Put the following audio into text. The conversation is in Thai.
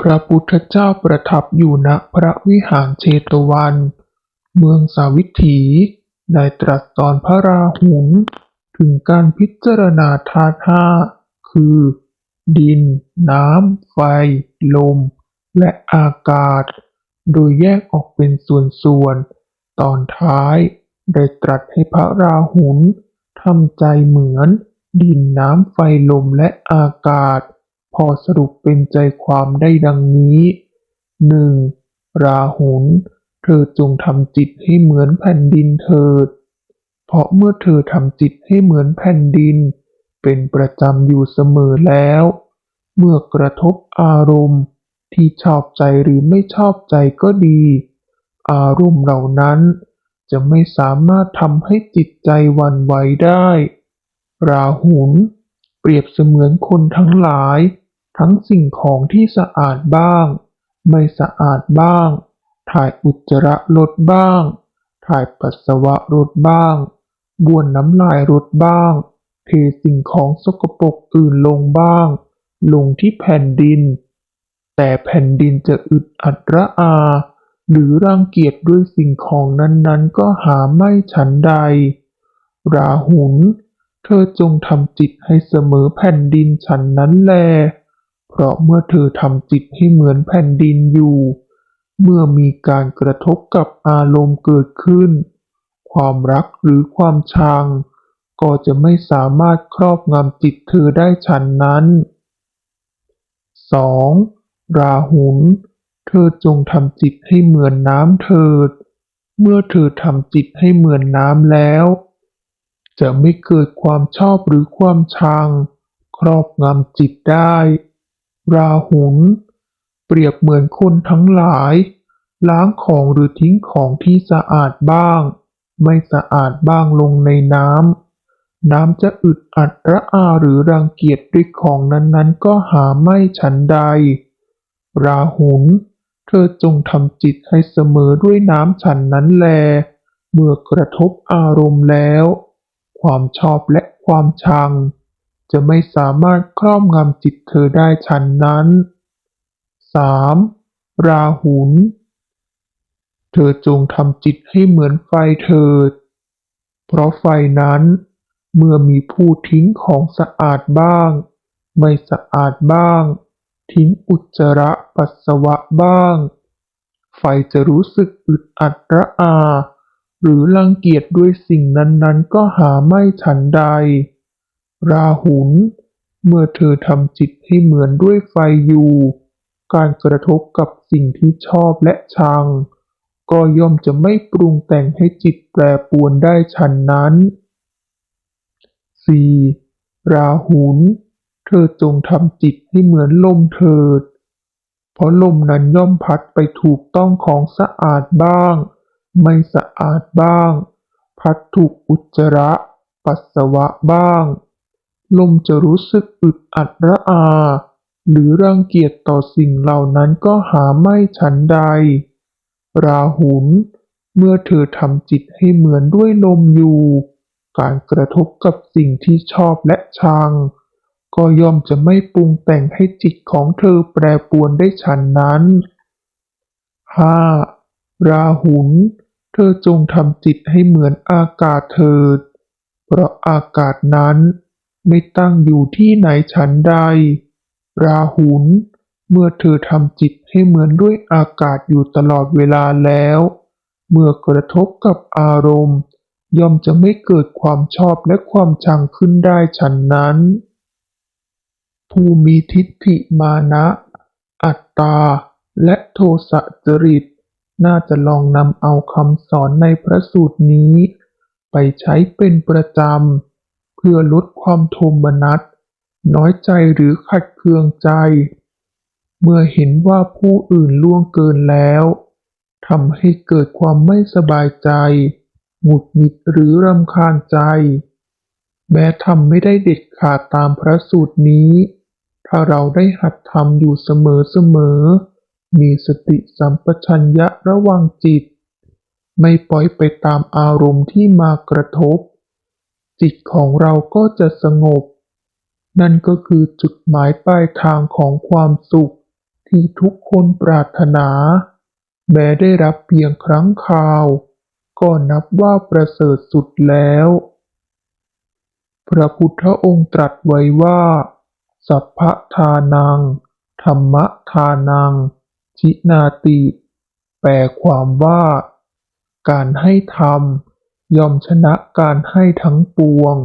พระพุทธเจ้าประทับอยู่ณพระวิหารเชตวัน เมืองสาวิตถี ได้ตรัสสอนพระราหุลถึงการพิจารณาธาตุห้าคือ ดิน น้ำ ไฟ ลม และอากาศ โดยแยกออกเป็นส่วนๆ ตอนท้ายได้ตรัสให้พระราหุลทำใจเหมือน ดินน้ำไฟลมและอากาศ พอสรุปเป็นใจความได้ดังนี้หนึ่งราหุลเธอจงทำจิตให้เหมือนแผ่นดินเถิด เพราะเมื่อเธอทำจิตให้เหมือนแผ่นดิน เป็นประจำอยู่เสมอแล้ว เมื่อกระทบอารมณ์ที่ชอบใจหรือไม่ชอบใจก็ดี อารมณ์เหล่านั้น จะไม่สามารถทำให้จิตใจวันไหวได้ ราหุลเปรียบเสมือนคนทั้งหลาย ทั้งสิ่งของที่สะอาดบ้าง ไม่สะอาดบ้าง ถ่ายอุจจาระลดบ้าง ถ่ายปัสสาวะลดบ้าง บ้วนน้ำลายลดบ้าง เทสิ่งของสกปรกอื่นลงบ้าง ลงที่แผ่นดิน แต่แผ่นดินจะอึดอัดระอา หรือรังเกียจด้วยสิ่งของนั้นๆ ก็หาไม่ฉันใด ราหุลเธอจงทำจิตให้เสมอแผ่นดินฉันนั้นแล เพราะเมื่อเธอทำจิตให้เหมือนแผ่นดินอยู่ เมื่อมีการกระทบกับอารมณ์เกิดขึ้น ความรักหรือความชัง ก็จะไม่สามารถครอบงำจิตเธอได้ฉันนั้น 2. ราหุลเธอจงทำจิตให้เหมือนน้ำเถิด เมื่อเธอทำจิตให้เหมือนน้ำแล้ว จะไม่เกิดความชอบหรือความชัง ครอบงำจิตได้ ราหุลเปรียบเหมือนคนทั้งหลาย ล้างของหรือทิ้งของที่สะอาดบ้าง ไม่สะอาดบ้างลงในน้ำ น้ำจะอึดอัดระอาหรือรังเกียจด้วยของนั้นๆ ก็หาไม่ฉันใด ราหุลเธอจงทำจิตให้เสมอด้วยน้ำฉันนั้นแล เมื่อกระทบอารมณ์แล้ว ความชอบและความชัง จะไม่สามารถครอบงำจิตเธอได้ฉันนั้น 3. ราหุลเธอจงทำจิตให้เหมือนไฟเถิด เพราะไฟนั้น เมื่อมีผู้ทิ้งของสะอาดบ้าง ไม่สะอาดบ้าง ทิ้งอุจจาระปัสสาวะบ้าง ไฟจะรู้สึกอึดอัดระอา หรือรังเกียจด้วยสิ่งนั้นๆ ก็หาไม่ฉันใด ราหุลเมื่อเธอทำจิตให้เหมือนด้วยไฟอยู่ การกระทบกับสิ่งที่ชอบและชัง ก็ย่อมจะไม่ปรุงแต่งให้จิตแปรปวนได้ฉันนั้น 4. ราหุลเธอจงทำจิตให้เหมือนลมเถิด เพราะลมนั้นย่อมพัดไปถูกต้องของสะอาดบ้าง ไม่สะอาดบ้าง พัดถูกอุจจาระ ปัสสาวะบ้าง ลมจะรู้สึกอึดอัดระอา หรือรังเกียจต่อสิ่งเหล่านั้นก็หาไม่ฉันใด ราหุลเมื่อเธอทำจิตให้เหมือนด้วยลมอยู่ การกระทบกับสิ่งที่ชอบและชัง ก็ย่อมจะไม่ปรุงแต่งให้จิตของเธอแปรปรวนได้ฉันนั้น 5. ราหุลเธอจงทำจิตให้เหมือนอากาศเถิด เพราะอากาศนั้น ไม่ตั้งอยู่ที่ไหนฉันใด ราหุลเมื่อเธอทำจิตให้เหมือนด้วยอากาศอยู่ตลอดเวลาแล้ว เมื่อกระทบกับอารมณ์ ย่อมจะไม่เกิดความชอบและความชังขึ้นได้ฉันนั้น ผู้มีทิฏฐิมานะ อัตตา และโทสะจริต น่าจะลองนำเอาคำสอนในพระสูตรนี้ ไปใช้เป็นประจำ พื่อลดความโทมนัส น้อยใจหรือขัดเคืองใจ เมื่อเห็นว่าผู้อื่นล่วงเกินแล้วทำให้เกิดความไม่สบายใจ หงุดหงิดหรือรำคาญใจ แม้ทำไม่ได้เด็ดขาดตามพระสูตรนี้ ถ้าเราได้หัดทำอยู่เสมอๆมีสติสัมปชัญญะระวังจิต ไม่ปล่อยไปตามอารมณ์ที่มากระทบ จิตของเราก็จะสงบ นั่นก็คือจุดหมายปลายทางของความสุขที่ทุกคนปรารถนา แม้ได้รับเพียงครั้งคราว ก็นับว่าประเสริฐสุดแล้ว พระพุทธองค์ตรัสไว้ว่า สัพพะทานัง ธรรมทานัง ชินาติ แปลความว่า การให้ธรรม ย่อมชนะการให้ทั้งปวง